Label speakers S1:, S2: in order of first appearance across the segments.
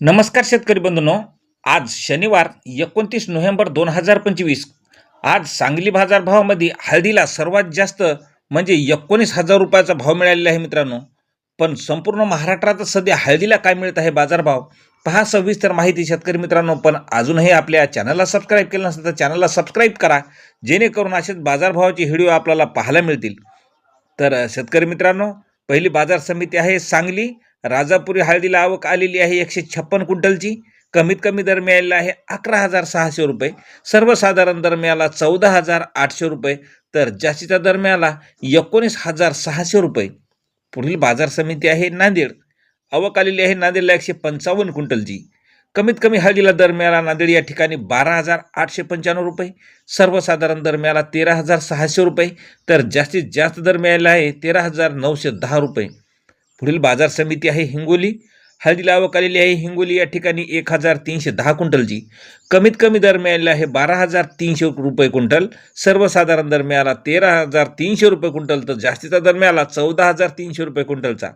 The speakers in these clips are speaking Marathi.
S1: नमस्कार शेतकरी बंधूंनो आज शनिवार एकोणतीस नोव्हेंबर दोन हजार पंचवीस. आज सांगली बाजारभावामध्ये हळदीला सर्वात जास्त म्हणजे एकोणीस हजार रुपयाचा भाव मिळालेला आहे मित्रांनो. पण संपूर्ण महाराष्ट्रात सध्या हळदीला काय मिळत आहे बाजारभाव? पहा सविस्तर माहिती शेतकरी मित्रांनो पण अजूनही आपल्या चॅनलला सबस्क्राईब केलं नसेल तर चॅनलला सबस्क्राईब करा जेणेकरून असेच बाजारभावाचे व्हिडिओ आपल्याला पाहायला मिळतील. तर शेतकरी मित्रांनो पहिली बाजार समिती आहे सांगली राजापुरी हळदीला आवक आलेली आहे एकशे छप्पन क्विंटलची. कमीत कमी दर मिळालेला आहे अकरा हजार सहाशे रुपये. सर्वसाधारण दर मिळाला चौदा हजार आठशे रुपये. तर जास्तीचा दर मिळाला एकोणीस हजार सहाशे रुपये. पुढील बाजार समिती आहे नांदेड. आवक आलेली आहे नांदेडला एकशे पंचावन्न क्विंटलची. कमीत कमी हळदीला दर मिळाला नांदेड या ठिकाणी बारा हजार आठशे पंच्याण्णव रुपये. सर्वसाधारण दर मिळाला तेरा हजार सहाशे रुपये. तर जास्तीत जास्त दर मिळाला आहे तेरा हजार नऊशे दहा रुपये. पुढील बाजार समिती आहे हिंगोली. हळदीला लावक आलेली आहे हिंगोली. या ठिकाणी एक हजार तीनशे दहा क्विंटलची कमीत कमी दर मिळालेला आहे बारा हजार तीनशे रुपये क्विंटल. सर्वसाधारण दर मिळाला तेरा हजार तीनशे रुपये क्विंटल. तर जास्तीचा दर मिळाला चौदा हजार तीनशे रुपये क्विंटलचा.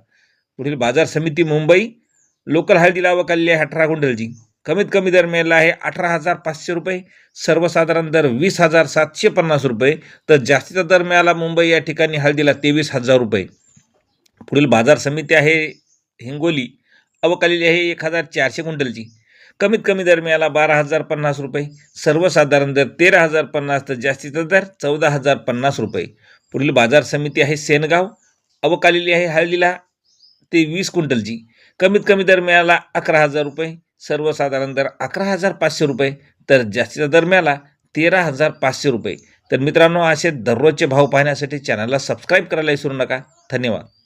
S1: पुढील बाजार समिती मुंबई. लोकल हळदीला लावक आलेली आहे अठरा क्विंटलची कमीत कमी दर मिळाला आहे अठरा हजार पाचशे रुपये. सर्वसाधारण दर वीस हजार सातशे पन्नास रुपये. तर जास्तीचा दर मिळाला मुंबई. या ठिकाणी हळदीला तेवीस हजार रुपये. पुढील बाजार समिती आहे हिंगोली. आवक आहे एक हजार चारशे क्विंटलची. कमीत कमी दर मिळाला बारा हजार पन्नास रुपये. सर्वसाधारण दर तेरा हजार पन्नास तर जास्तीचा दर चौदा हजार पन्नास रुपये. पुढील बाजार समिती आहे सेनगाव. अवकालिली आहे हळदीला ते वीस क्विंटलची. कमीत कमी दर मिळाला अकरा हजार रुपये. सर्वसाधारण दर अकरा हजार पाचशे रुपये. तर जास्तीचा दर मिळाला तेरा हजार पाचशे रुपये. तर मित्रांनो असे दररोजचे भाव पाहण्यासाठी चॅनलला सबस्क्राईब करायला विसरू नका. धन्यवाद.